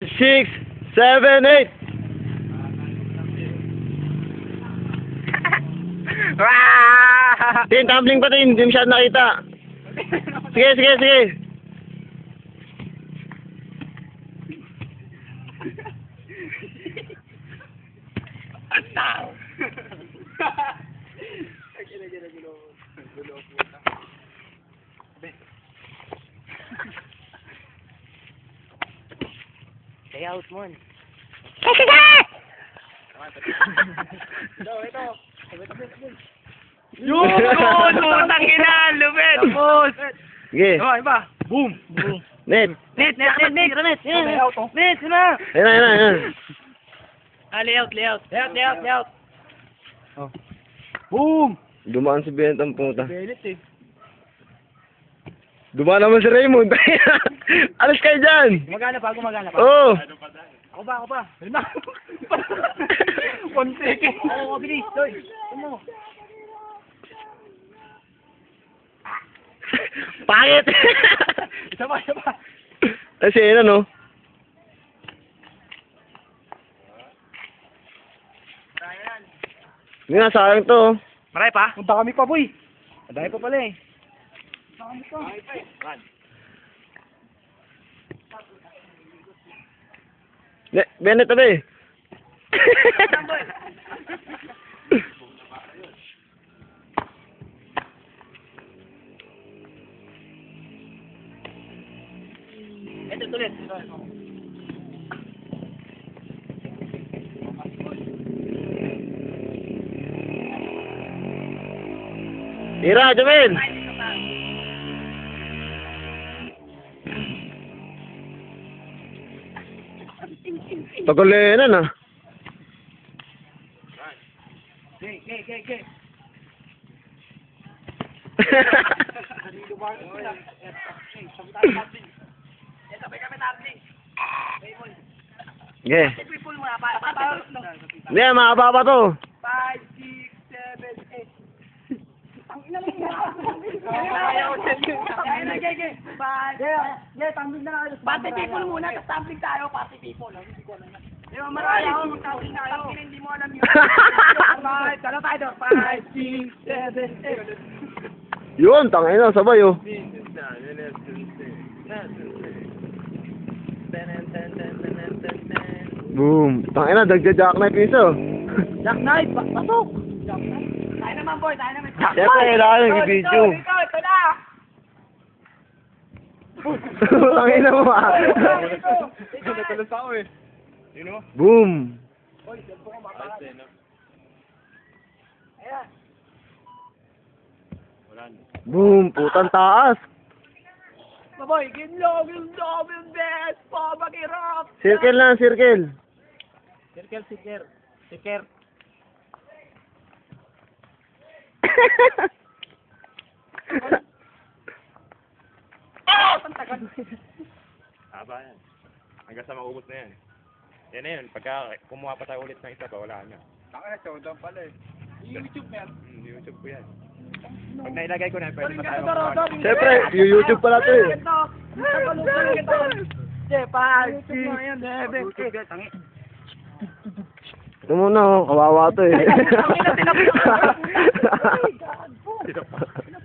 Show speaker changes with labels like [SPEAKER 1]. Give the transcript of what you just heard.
[SPEAKER 1] six, seven, eight. Tin, tumbling pa tin. Hindi siya nakita. Sige, sige, sige.
[SPEAKER 2] Kaya out mo.
[SPEAKER 1] Yun!
[SPEAKER 2] Putang ina, lupit! Tapos!
[SPEAKER 1] Sige.
[SPEAKER 2] Oh, iba. Boom! Boom!
[SPEAKER 1] Net.
[SPEAKER 2] Net, net, net, net! Net, net! Net, yun na!
[SPEAKER 1] Ayun na, ayun na, ayun.
[SPEAKER 2] Ah, layout, layout. Layout, layout, layout.
[SPEAKER 1] Oh.
[SPEAKER 2] Boom!
[SPEAKER 1] Dumaan si Bennett ang puta.
[SPEAKER 2] Belit eh.
[SPEAKER 1] Dumaan naman si Raymond. Alis kayo dyan.
[SPEAKER 2] Gumagana pa, gumagana pa.
[SPEAKER 1] Oo. Oh.
[SPEAKER 2] Ako ba, ako ba? Ayun na. One second. Oo, bilis. Doy. Ano?
[SPEAKER 1] Pangit.
[SPEAKER 2] Isa pa, isa pa.
[SPEAKER 1] Kasi yun ano. Hindi nga, sayang to.
[SPEAKER 2] Maray pa? Punta kami pa, boy. Madami pa pala eh.
[SPEAKER 1] Ne, Bennett tabi.
[SPEAKER 2] Ito, tulit.
[SPEAKER 1] Tira, Jamil. Sige.
[SPEAKER 2] People mo na, para, para, para.
[SPEAKER 1] Hindi, mahaba pa to.
[SPEAKER 2] Party people muna, tapos tumbling tayo, party people. Hindi ko alam yan. Di ba, marami ako, mag-tumbling tayo. Hindi mo alam yun. Five, tala tayo doon. Five, six, seven, eight.
[SPEAKER 1] Yun, tangay na, sabay oh. Boom. Tangay na, dagja-jackknife isa oh.
[SPEAKER 2] Jackknife, pa- pasok. Jackknife. Tayo naman, boy, tayo naman.
[SPEAKER 1] Siyempre, kailangan ng video.
[SPEAKER 2] ikaw, Ikaw, ito na.
[SPEAKER 1] Tangay na mo ah.
[SPEAKER 2] Ikaw.
[SPEAKER 1] Boom.
[SPEAKER 2] Ayan.
[SPEAKER 1] Boom, putang taas.
[SPEAKER 2] Baboy, ginlog yung love yung best, pabagirap.
[SPEAKER 1] Circle lang, circle.
[SPEAKER 2] Circle, siker. Siker. Ah! Pantagan.
[SPEAKER 3] Haba yan. Hanggang sa maubos na yan. Yan na yun. Pagka kumuha pa tayo ulit ng isa pa, wala na.
[SPEAKER 2] Taka, showdown pala eh. YouTube yan.
[SPEAKER 3] Hmm, YouTube ko yan. Pag nailagay ko na, pwede pa tayo.
[SPEAKER 1] Siyempre, yung YouTube pala to eh.
[SPEAKER 2] Ito.
[SPEAKER 1] Ito muna oh, kawawa to eh.
[SPEAKER 2] Yeah.